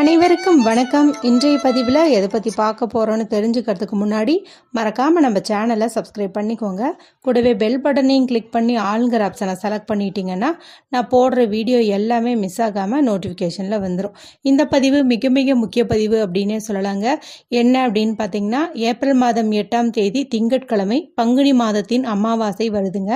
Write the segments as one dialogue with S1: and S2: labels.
S1: அனைவருக்கும் வணக்கம். இன்றைய பதிவில் எதை பற்றி பார்க்க போகிறோன்னு தெரிஞ்சுக்கிறதுக்கு முன்னாடி மறக்காமல் நம்ம சேனலை சப்ஸ்கிரைப் பண்ணிக்கோங்க. கூடவே பெல் பட்டனையும் கிளிக் பண்ணி ஆளுங்கிற ஆப்ஷனை செலக்ட் பண்ணிட்டீங்கன்னா நான் போடுற வீடியோ எல்லாமே மிஸ் ஆகாமல் நோட்டிஃபிகேஷனில் வந்துடும் இந்த பதிவு மிக மிக முக்கிய பதிவு அப்படின்னே சொல்லலாங்க. என்ன அப்படின்னு பார்த்தீங்கன்னா ஏப்ரல் மாதம் எட்டாம் தேதி திங்கட்கிழமை பங்குனி மாதத்தின் அமாவாசை வருதுங்க.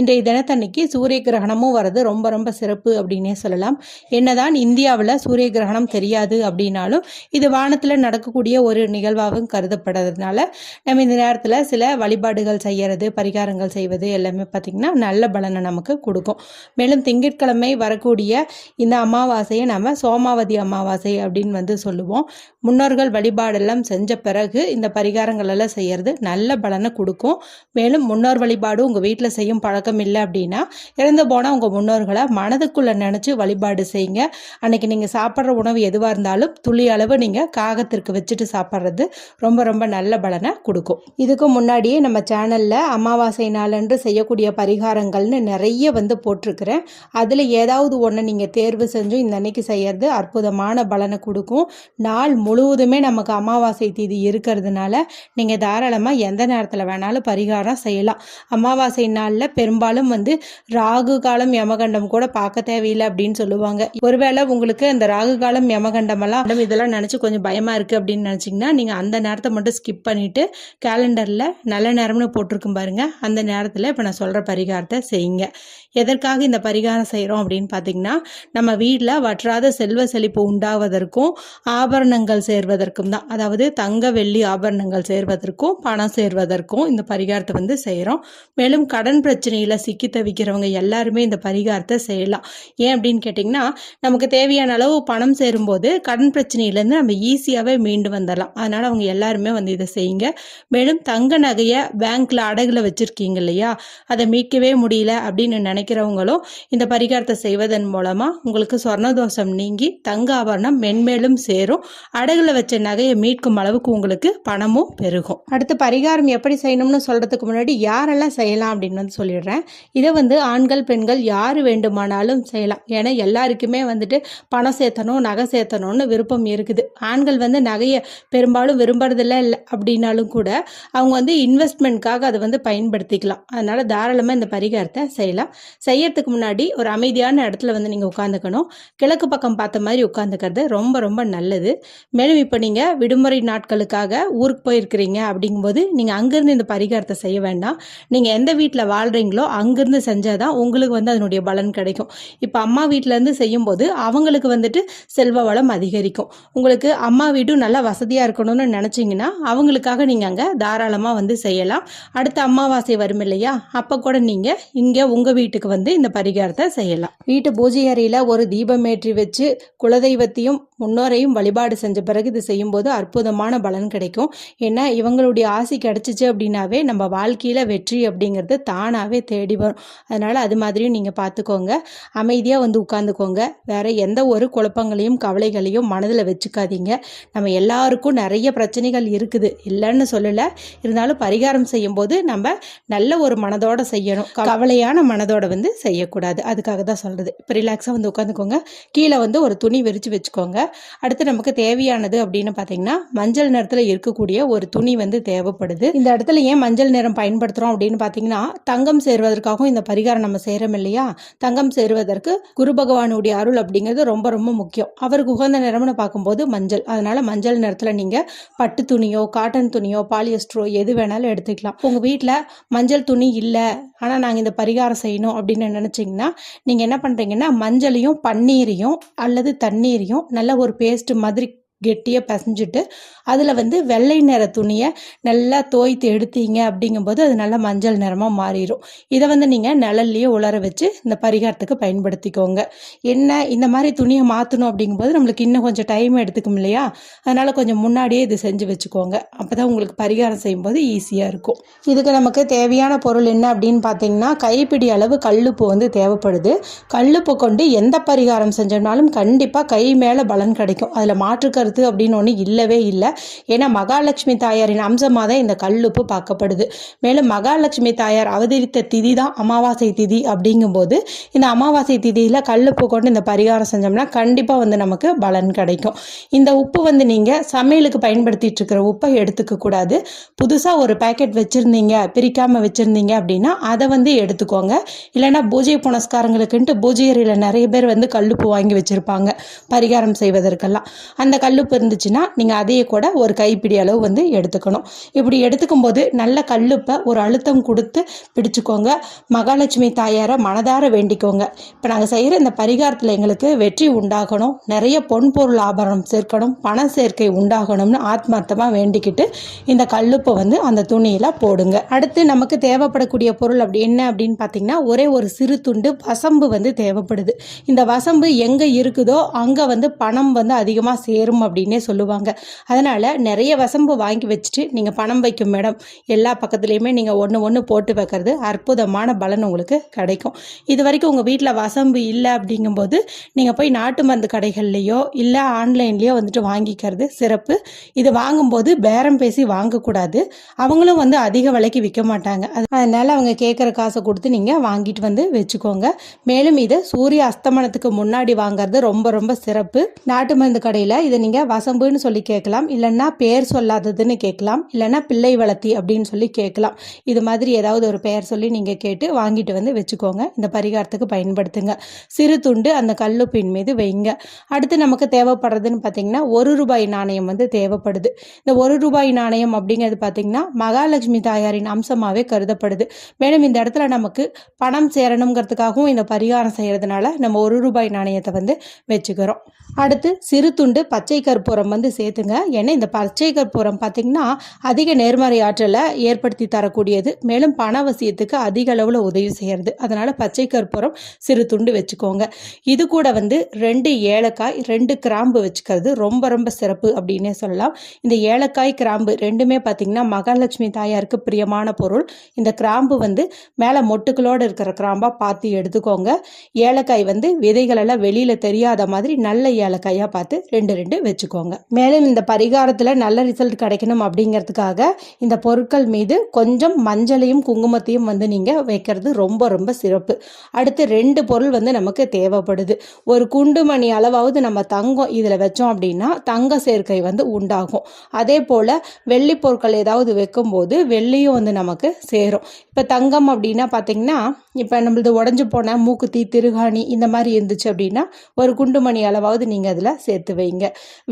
S1: இன்றைய தினத்தன்னைக்கு சூரிய கிரகணமும் வர்றது ரொம்ப ரொம்ப சிறப்பு அப்படின்னே சொல்லலாம். என்னதான் இந்தியாவில் சூரிய கிரகணம் தெரியாது அப்படின்னாலும் இது வானத்தில் நடக்கக்கூடிய ஒரு நிகழ்வாகவும் கருதப்படுறதுனால நம்ம இந்த நேரத்தில் சில வழிபாடுகள் செய்யறது பரிகாரங்கள் செய்வது எல்லாமே பார்த்திங்கன்னா நல்ல பலனை நமக்கு கொடுக்கும். மேலும் திங்கட்கிழமை வரக்கூடிய இந்த அமாவாசையை நம்ம சோமாவதி அமாவாசை அப்படின்னு வந்து சொல்லுவோம். முன்னோர்கள் வழிபாடெல்லாம் செஞ்ச பிறகு இந்த பரிகாரங்கள் எல்லாம் செய்யறது நல்ல பலனை கொடுக்கும். மேலும் முன்னோர் வழிபாடு உங்கள் வீட்டில் செய்யும் பழக்கம் இல்லை அப்படின்னா இறந்து போனால் உங்கள் முன்னோர்களை மனதுக்குள்ளே நினச்சி வழிபாடு செய்யுங்க. அன்னைக்கு நீங்கள் சாப்பிட்ற உணவு எதுவாக இருந்தாலும் துளி அளவு நீங்கள் காகத்திற்கு வச்சுட்டு சாப்பிட்றது ரொம்ப ரொம்ப நல்ல பலனை கொடுக்கும். இதுக்கு முன்னாடியே நம்ம சேனலில் அமாவாசை நாளன்று செய்யக்கூடிய பரிகாரங்கள்னு நிறைய வந்து போட்டிருக்கிறேன். அதில் ஏதாவது ஒன்று நீங்கள் தேர்வு செஞ்சு இந்த அன்னைக்கு செய்யறது அற்புதமான பலனை கொடுக்கும். நாள் முழுவதுமே நமக்கு அமாவாசை தீதி இருக்கிறதுனால நீங்கள் தாராளமாக எந்த நேரத்தில் வேணாலும் பரிகாரம் செய்யலாம். அமாவாசை நாளில் பெரும்பாலும் வந்து ராகு காலம் யமகண்டம் கூட பார்க்க தேவையில்லை அப்படின்னு சொல்லுவாங்க. ஒருவேளை உங்களுக்கு அந்த ராகு காலம் யமகண்டம் மேடம் இதெல்லாம் நினச்சி கொஞ்சம் பயமாக இருக்குது அப்படின்னு நினச்சிங்கன்னா நீங்கள் அந்த நேரத்தை மட்டும் ஸ்கிப் பண்ணிவிட்டு கேலண்டரில் நல்ல நேரம்னு போட்டிருக்கும் பாருங்கள் அந்த நேரத்தில் இப்போ நான் சொல்கிற பரிகாரத்தை செய்யுங்க. எதற்காக இந்த பரிகாரம் செய்கிறோம் அப்படின்னு பார்த்தீங்கன்னா நம்ம வீட்டில் வற்றாத செல்வ செழிப்பு உண்டாவதற்கும் ஆபரணங்கள் சேர்வதற்கும் தான். அதாவது தங்க வெள்ளி ஆபரணங்கள் சேர்வதற்கும் பணம் சேர்வதற்கும் இந்த பரிகாரத்தை வந்து செய்கிறோம் மேலும் கடன் பிரச்சனையில் சிக்கி தவிக்கிறவங்க எல்லாருமே இந்த பரிகாரத்தை செய்யலாம். ஏன் அப்படின்னு கேட்டிங்கன்னா நமக்கு தேவையான அளவு பணம் சேரும்போது கடன் பிரச்சனையிலேருந்து நம்ம ஈஸியாகவே மீண்டு வந்துடலாம் அதனால் அவங்க எல்லாருமே வந்து இதை செய்யுங்க. மேலும் தங்க நகையை பேங்க்கில் அடகுல வச்சுருக்கீங்க இல்லையா? அதை மீட்கவே முடியல அப்படின்னு நினைக்கிறவங்களும் இந்த பரிகாரத்தை செய்வதன் மூலமாக உங்களுக்கு சொர்ணதோஷம் நீங்கி தங்க ஆபரணம் மென்மேலும் சேரும். அடகுல வச்ச நகையை மீட்கும் அளவுக்கு உங்களுக்கு பணமும் பெருகும். அடுத்து பரிகாரம் எப்படி செய்யணும்னு சொல்கிறதுக்கு முன்னாடி யாரெல்லாம் செய்யலாம் அப்படின்னு வந்து சொல்லிடுறேன். இதை வந்து ஆண்கள் பெண்கள் யார் வேண்டுமானாலும் செய்யலாம். ஏன்னா எல்லாருக்குமே வந்துட்டு பணம் சேர்த்தணும் நகை சேர்த்தணும்னு விருப்பம் இருக்குது. ஆண்கள் வந்து நகையை பெரும்பாலும் விரும்புறதில்ல இல்லை அப்படின்னாலும் கூட அவங்க வந்து இன்வெஸ்ட்மெண்ட்காக அதை வந்து பயன்படுத்திக்கலாம். அதனால் தாராளமாக இந்த பரிகாரத்தை செய்யலாம். செய்யறதுக்கு முன்னாடி ஒரு அமைதியான இடத்துல வந்து நீங்கள் உட்காந்துக்கணும். கிழக்கு பக்கம் பார்த்த மாதிரி உட்காந்துக்கிறது ரொம்ப ரொம்ப நல்லது. மேலும் இப்போ நீங்கள் விடுமுறை நாட்களுக்காக ஊருக்கு போயிருக்கிறீங்க அப்படிங்கும்போது நீங்கள் அங்கேருந்து இந்த பரிகாரத்தை செய்ய வேண்டாம். நீங்கள் எந்த வீட்டில் வாழ்கிறீங்களோ அங்கேருந்து செஞ்சால் தான் உங்களுக்கு வந்து அதனுடைய பலன் கிடைக்கும். இப்போ அம்மா வீட்டிலேருந்து செய்யும்போது அவங்களுக்கு வந்துட்டு செல்வ வளம் அதிகரிக்கும். உங்களுக்கு அம்மா வீடும் நல்லா வசதியாக இருக்கணும்னு நினச்சிங்கன்னா அவங்களுக்காக நீங்கள் அங்கே தாராளமாக வந்து செய்யலாம். அடுத்த அமாவாசை வரும் இல்லையா? அப்போ கூட நீங்கள் இங்கே உங்கள் வீட்டுக்கு வந்து இந்த பரிகாரத்தை செய்யலாம். வீட்டு பூஜை அறையில் ஒரு தீபம் ஏற்றி வச்சு குலதெய்வத்தையும் முன்னோரையும் வழிபாடு செஞ்ச பிறகு இது செய்யும்போது அற்புதமான பலன் கிடைக்கும். ஏன்னா இவங்களுடைய ஆசி கிடைச்சிச்சு அப்படின்னாவே நம்ம வாழ்க்கையில் வெற்றி அப்படிங்கிறது தானாகவே தேடி வரும். அதனால் அது மாதிரியும் நீங்கள் பார்த்துக்கோங்க அமைதியாக வந்து உட்காந்துக்கோங்க. வேற எந்த ஒரு குழப்பங்களையும் கவலைகள் கவலைகளையும் மனதில் வச்சுக்காதீங்க. நம்ம எல்லாருக்கும் நிறைய பிரச்சனைகள் இருக்குது. இல்லைன்னு சொல்லலை. இருந்தாலும் பரிகாரம் செய்யும்போது நம்ம நல்ல ஒரு மனதோட செய்யணும். கவலையான மனதோட வந்து செய்யக்கூடாது. அதுக்காக தான் சொல்கிறது இப்போ ரிலாக்ஸாக வந்து உட்காந்துக்கோங்க. கீழே வந்து ஒரு துணி விரித்து வச்சுக்கோங்க. அடுத்து நமக்கு தேவையானது அப்படின்னு பார்த்தீங்கன்னா மஞ்சள் நிறத்தில் இருக்கக்கூடிய ஒரு துணி வந்து தேவைப்படுது. இந்த இடத்துல ஏன் மஞ்சள் நிறம் பயன்படுத்துகிறோம் அப்படின்னு பார்த்தீங்கன்னா தங்கம் சேர்வதற்காகவும் இந்த பரிகாரம் நம்ம செய்கிறோம் இல்லையா? தங்கம் சேருவதற்கு குரு பகவானுடைய அருள் அப்படிங்கிறது ரொம்ப ரொம்ப முக்கியம். அவருக்கு உகந்த நிறம்னு பார்க்கும்போது மஞ்சள். அதனால மஞ்சள் நிறத்தில் நீங்கள் பட்டு துணியோ காட்டன் துணியோ பாலியஸ்ட்ரோ எது வேணாலும் எடுத்துக்கலாம். உங்கள் வீட்டில் மஞ்சள் துணி இல்லை ஆனால் நாங்கள் இந்த பரிகாரம் செய்யணும் அப்படின்னு நினச்சிங்கன்னா நீங்கள் என்ன பண்ணுறீங்கன்னா மஞ்சளையும் பன்னீரையும் அல்லது தண்ணீரையும் நல்ல ஒரு பேஸ்ட் மாதிரி கெட்டியாக பிசைஞ்சிட்டு அதில் வந்து வெள்ளை நிற துணியை நல்லா தோய்த்து எடுத்தீங்க அப்படிங்கும்போது அது நல்லா மஞ்சள் நிறமாக மாறிடும் இதை வந்து நீங்கள் நிழல்லையே உலர வச்சு இந்த பரிகாரத்துக்கு பயன்படுத்திக்கோங்க. என்ன இந்த மாதிரி துணியை மாற்றணும் அப்படிங்கும்போது நம்மளுக்கு இன்னும் கொஞ்சம் டைம் எடுத்துக்கும் இல்லையா? அதனால் கொஞ்சம் முன்னாடியே இது செஞ்சு வச்சுக்கோங்க. அப்போ தான் உங்களுக்கு பரிகாரம் செய்யும்போது ஈஸியாக இருக்கும். இதுக்கு நமக்கு தேவையான பொருள் என்ன அப்படின்னு பார்த்தீங்கன்னா கைப்பிடி அளவு கல்லுப்பு வந்து தேவைப்படுது. கல்லுப்பு கொண்டு எந்த பரிகாரம் செஞ்சோம்னாலும் கண்டிப்பாக கை மேலே பலன் கிடைக்கும். அதில் மாற்றுக்கிறது பார்க்கறது அப்படின்னு ஒன்று இல்லவே இல்லை. ஏன்னா மகாலட்சுமி தாயாரின் அம்சமாக தான் இந்த கல்லுப்பு பார்க்கப்படுது. மேலும் மகாலட்சுமி தாயார் அவதரித்த திதி தான் அமாவாசை திதி அப்படிங்கும்போது இந்த அமாவாசை திதியில் கல்லுப்பு கொண்டு இந்த பரிகாரம் செஞ்சோம்னா கண்டிப்பாக வந்து நமக்கு பலன் கிடைக்கும். இந்த உப்பு வந்து நீங்கள் சமையலுக்கு பயன்படுத்திட்டு இருக்கிற உப்பை எடுத்துக்கக்கூடாது புதுசாக ஒரு பேக்கெட் வச்சுருந்தீங்க பிரிக்காமல் வச்சுருந்தீங்க அப்படின்னா அதை வந்து எடுத்துக்கோங்க. இல்லைன்னா பூஜை புனஸ்காரங்களுக்குன்ட்டு பூஜை அறையில் நிறைய பேர் வந்து கல்லுப்பு வாங்கி வச்சுருப்பாங்க பரிகாரம் செய்வதற்கெல்லாம். அந்த கல்லுப்பு இருந்துச்சுன்னா நீங்கள் அதையே கூட ஒரு கைப்பிடி அளவு வந்து எடுத்துக்கணும். இப்படி எடுத்துக்கும் போது நல்ல கல்லுப்பை ஒரு அழுத்தம் கொடுத்து பிடிச்சுக்கோங்க. மகாலட்சுமி தாயாரை மனதார வேண்டிக்கோங்க. இப்போ நாங்கள் செய்கிற இந்த பரிகாரத்தில் எங்களுக்கு வெற்றி உண்டாகணும். நிறைய பொன் பொருள் ஆபரணம் சேர்க்கணும். பண சேர்க்கை உண்டாகணும்னு ஆத்மார்த்தமாக வேண்டிக்கிட்டு இந்த கல்லுப்பை வந்து அந்த துணியில் போடுங்க. அடுத்து நமக்கு தேவைப்படக்கூடிய பொருள் அப்படி என்ன அப்படின்னு பார்த்தீங்கன்னா ஒரே ஒரு சிறு துண்டு வசம்பு வந்து தேவைப்படுது. இந்த வசம்பு எங்கே இருக்குதோ அங்கே வந்து பணம் வந்து அதிகமாக சேரும் அப்படின்னே சொல்லுவாங்க. அதனால் நிறைய வசம்பு வாங்கி வச்சுட்டு நீங்கள் பணம் வைக்கும் இடம் எல்லா பக்கத்துலேயுமே நீங்கள் ஒன்று ஒன்று போட்டு வைக்கிறது அற்புதமான பலன் உங்களுக்கு கிடைக்கும். இது வரைக்கும் உங்கள் வீட்டில் வசம்பு இல்லை அப்படிங்கும்போது நீங்கள் போய் நாட்டு மருந்து கடைகள்லையோ இல்லை ஆன்லைன்லேயோ வந்துட்டு வாங்கிக்கிறது சிறப்பு. இது வாங்கும்போது பேரம் பேசி வாங்கக்கூடாது. அவங்களும் வந்து அதிக விலைக்கு விற்க மாட்டாங்க. அதனால் அவங்க கேட்குற காசை கொடுத்து நீங்கள் வாங்கிட்டு வந்து வச்சுக்கோங்க. மேலும் இது சூரிய அஸ்தமனத்துக்கு முன்னாடி வாங்குறது ரொம்ப ரொம்ப சிறப்பு. நாட்டு மருந்து கடையில் இதை நீங்கள் வசம்புன்னு சொல்லி கேட்கலாம். இல்லைன்னா பேர் சொல்லாததுன்னு கேட்கலாம். இல்லைன்னா பிள்ளை வளர்த்தி அப்படின்னு சொல்லி கேட்கலாம். இது மாதிரி ஏதாவது ஒரு பெயர் சொல்லி நீங்கள் கேட்டு வாங்கிட்டு வந்து வச்சுக்கோங்க. இந்த பரிகாரத்துக்கு பயன்படுத்துங்க. சிறு துண்டு அந்த கல்லுப்பின் மீது வைங்க. அடுத்து நமக்கு தேவைப்படுறதுன்னு பார்த்தீங்கன்னா ஒரு ரூபாய் நாணயம் வந்து தேவைப்படுது. இந்த ஒரு ரூபாய் நாணயம் அப்படிங்கிறது பார்த்தீங்கன்னா மகாலட்சுமி தாயாரின் அம்சமாகவே கருதப்படுது. மேலும் இந்த இடத்துல நமக்கு பணம் சேரணுங்கிறதுக்காகவும் இந்த பரிகாரம் செய்கிறதுனால நம்ம ஒரு ரூபாய் நாணயத்தை வந்து வச்சுக்கிறோம். அடுத்து சிறு துண்டு பச்சை கற்பூரம் வந்து சேர்த்துங்க. ஏன்னா இந்த பச்சை கற்பூரம் பார்த்திங்கன்னா அதிக நேர்மறை ஆற்றலை ஏற்படுத்தி தரக்கூடியது. மேலும் பணவசியத்துக்கு அதிக அளவில் உதவி செய்கிறது அதனால் பச்சை கற்பூரம் சிறு துண்டு வச்சுக்கோங்க. இது கூட வந்து ரெண்டு ஏலக்காய் ரெண்டு கிராம்பு வச்சுக்கிறது ரொம்ப ரொம்ப சிறப்பு அப்படின்னே சொல்லலாம். இந்த ஏலக்காய் கிராம்பு ரெண்டுமே பார்த்திங்கன்னா மகாலட்சுமி தாயாருக்கு பிரியமான பொருள். இந்த கிராம்பு வந்து மேலே மொட்டுக்களோடு இருக்கிற கிராம்பாக பார்த்து எடுத்துக்கோங்க. ஏலக்காய் வந்து விதைகளெல்லாம் வெளியில் தெரியாத மாதிரி நல்ல ஏலக்காயாக பார்த்து ரெண்டு ரெண்டு வச்சுக்கோங்க. மேலும் இந்த பரிகாரத்தில் நல்ல ரிசல்ட் கிடைக்கணும் அப்படிங்கிறதுக்காக இந்த பொருட்கள் மீது கொஞ்சம் மஞ்சளையும் குங்குமத்தையும் வந்து நீங்கள் வைக்கிறது ரொம்ப ரொம்ப சிறப்பு. அடுத்து ரெண்டு பொருள் வந்து நமக்கு தேவைப்படுது. ஒரு குண்டு மணி அளவாவது நம்ம தங்கம் இதில் வச்சோம் அப்படின்னா தங்க சேர்க்கை வந்து உண்டாகும். அதே போல் வெள்ளி பொருட்கள் ஏதாவது வைக்கும்போது வெள்ளியும் வந்து நமக்கு சேரும். இப்போ தங்கம் அப்படின்னா பார்த்தீங்கன்னா இப்போ நம்மளது உடஞ்சி போன மூக்குத்தி திருகாணி இந்த மாதிரி இருந்துச்சு அப்படின்னா ஒரு குண்டுமணி அளவாவது நீங்கள் அதில் சேர்த்து வைங்க.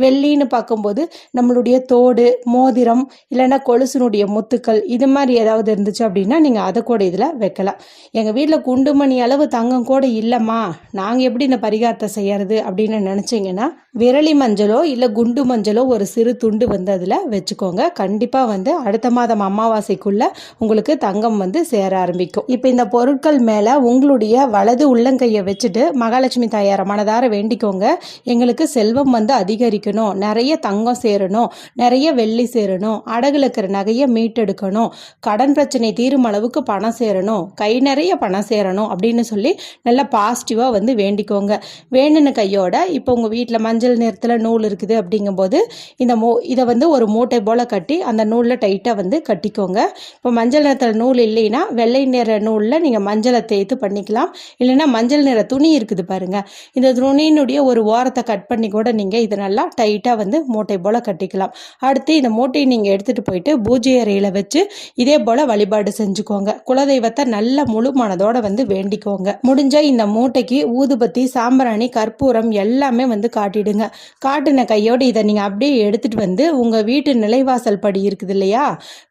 S1: வெள்ளின்னு பார்க்கும்போது நம்மளுடைய தோடு மோதிரம் இல்லைன்னா கொலுசினுடைய முத்துக்கள் இது மாதிரி ஏதாவது இருந்துச்சு அப்படின்னா நீங்கள் அதை கூட இதில் வைக்கலாம். எங்கள் வீட்டில் குண்டுமணி அளவு தங்கம் கூட இல்லைம்மா. நாங்கள் எப்படி இந்த பரிகாரத்தை செய்யறது அப்படின்னு நினச்சிங்கன்னா விரலி மஞ்சளோ இல்லை குண்டு மஞ்சளோ ஒரு சிறு துண்டு வந்து அதில் வச்சுக்கோங்க. கண்டிப்பாக வந்து அடுத்த மாதம் அமாவாசைக்குள்ளே உங்களுக்கு தங்கம் வந்து சேர ஆரம்பிக்கும். இப்போ இந்த பொருட்கள் மேலே உங்களுடைய வலது உள்ளங்கையை வச்சுட்டு மகாலட்சுமி தாயார மனதார வேண்டிக்கோங்க. எங்களுக்கு செல்வம் வந்து சம்பாதிக்கணும் நிறைய தங்கம் சேரணும் நிறைய வெள்ளி சேரணும் அடகுல இருக்கிற நகையை மீட்டெடுக்கணும் கடன் பிரச்சனை தீரும் அளவுக்கு பணம் சேரணும் கை நிறைய பணம் சேரணும் அப்படின்னு சொல்லி நல்லா பாசிட்டிவாக வந்து வேண்டிக்கோங்க. வேணுன கையோட இப்போ உங்கள் வீட்டில் மஞ்சள் நிறத்தில் நூல் இருக்குது அப்படிங்கும்போது இந்த மூ இதை வந்து ஒரு மூட்டை போல் கட்டி அந்த நூலில் டைட்டாக வந்து கட்டிக்கோங்க. இப்போ மஞ்சள் நிறத்தில் நூல் இல்லைன்னா வெள்ளை நிற நூலில் நீங்கள் மஞ்சளை தேய்த்து பண்ணிக்கலாம். இல்லைன்னா மஞ்சள் நிற துணி இருக்குது பாருங்கள் இந்த துணியினுடைய ஒரு ஓரத்தை கட் பண்ணி கூட நீங்கள் இதை நல்லா டைட்டாக வந்து மூட்டை போல் கட்டிக்கலாம். அடுத்து இந்த மூட்டையை நீங்கள் எடுத்துகிட்டு போயிட்டு பூஜை அறையில் வச்சு இதே போல் வழிபாடு செஞ்சுக்கோங்க. குலதெய்வத்தை நல்ல முழுமனதோடு வந்து வேண்டிக்கோங்க. முடிஞ்ச இந்த மூட்டைக்கு ஊதுபத்தி சாம்பிராணி கற்பூரம் எல்லாமே வந்து காட்டிடுங்க. காட்டின கையோடு இதை நீங்கள் அப்படியே எடுத்துகிட்டு வந்து உங்கள் வீட்டு நிலைவாசல் படி இருக்குது இல்லையா?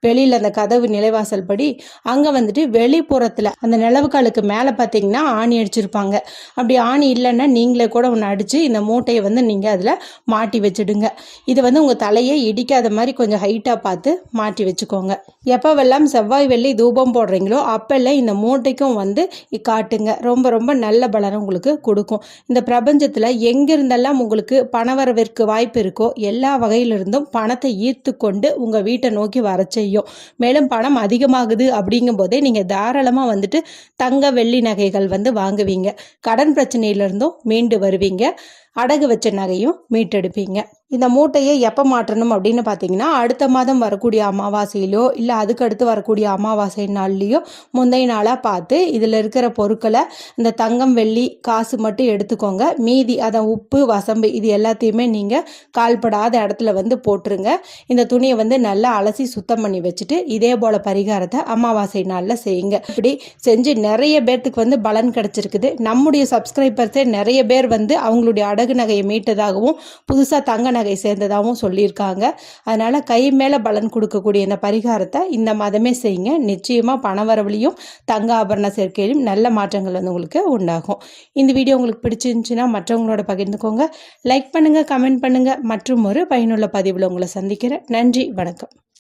S1: வெளியில் அந்த கதவு நிலைவாசல் படி அங்கே வந்துட்டு வெளிப்புறத்தில் அந்த நிலவுக்காலுக்கு மேலே பார்த்தீங்கன்னா ஆணி அடிச்சிருப்பாங்க. அப்படி ஆணி இல்லைன்னா நீங்களே கூட ஒன்று அடித்து இந்த மூட்டையை வந்து நீங்கள் அதில் மாட்டி மாட்டி வச்சிடுங்க. இது வந்து உங்கள் தலையை இடிக்காத மாதிரி கொஞ்சம் ஹைட்டாக பார்த்து மாட்டி வச்சுக்கோங்க. எப்போவெல்லாம் செவ்வாய் வெள்ளி தூபம் போடுறீங்களோ அப்போல்லாம் இந்த மூட்டைக்கும் வந்து காட்டுங்க. ரொம்ப ரொம்ப நல்ல பலனை உங்களுக்கு கொடுக்கும். இந்த பிரபஞ்சத்தில் எங்கிருந்தெல்லாம் உங்களுக்கு பணவரவிற்கு வாய்ப்பு இருக்கோ எல்லா வகையிலிருந்தும் பணத்தை ஈர்த்து கொண்டு உங்கள் வீட்டை நோக்கி வர செய்யும். மேலும் பணம் அதிகமாகுது அப்படிங்கும் போதே நீங்கள் தாராளமாக வந்துட்டு தங்க வெள்ளி நகைகள் வந்து வாங்குவீங்க. கடன் பிரச்சனையிலிருந்தும் மீண்டு வருவீங்க. அடகு வச்ச நகையும் மீட்டெடுப்பீங்க. பார்த்துருப்பீங்க இந்த மூட்டையை எப்போ மாற்றணும் அப்படின்னு பார்த்தீங்கன்னா அடுத்த மாதம் வரக்கூடிய அமாவாசையிலோ இல்லை அதுக்கு அடுத்து வரக்கூடிய அமாவாசை நாள்லேயோ முந்தைய நாளாக பார்த்து இதில் இருக்கிற பொருட்களை இந்த தங்கம் வெள்ளி காசு மட்டும் எடுத்துக்கோங்க. மீதி அதை உப்பு வசம்பு இது எல்லாத்தையுமே நீங்கள் கால்படாத இடத்துல வந்து போட்டுருங்க. இந்த துணியை வந்து நல்லா அலசி சுத்தம் பண்ணி வச்சுட்டு இதே போல் பரிகாரத்தை அமாவாசை நாளில் செய்யுங்க. இப்படி செஞ்சு நிறைய பேர்த்துக்கு வந்து பலன் கிடச்சிருக்குது. நம்முடைய சப்ஸ்கிரைபர்ஸே நிறைய பேர் வந்து அவங்களுடைய அடகு நகையை மீட்டதாகவும் புதுசாக தங்க நகை சேர்ந்ததாகவும் சொல்லியிருக்காங்க. அதனால் கை மேலே பலன் கொடுக்கக்கூடிய இந்த பரிகாரத்தை இந்த மாதமே செய்யுங்க. நிச்சயமாக பணவரவுலையும் தங்க ஆபரண சேர்க்கையிலும் நல்ல மாற்றங்கள் வந்து உங்களுக்கு உண்டாகும். இந்த வீடியோ உங்களுக்கு பிடிச்சிருந்துச்சுன்னா மற்றவங்களோட பகிர்ந்துக்கோங்க. லைக் பண்ணுங்கள் கமெண்ட் பண்ணுங்கள் மற்றும் ஒரு பயனுள்ள பதிவில் உங்களை சந்திக்கிறேன். நன்றி வணக்கம்.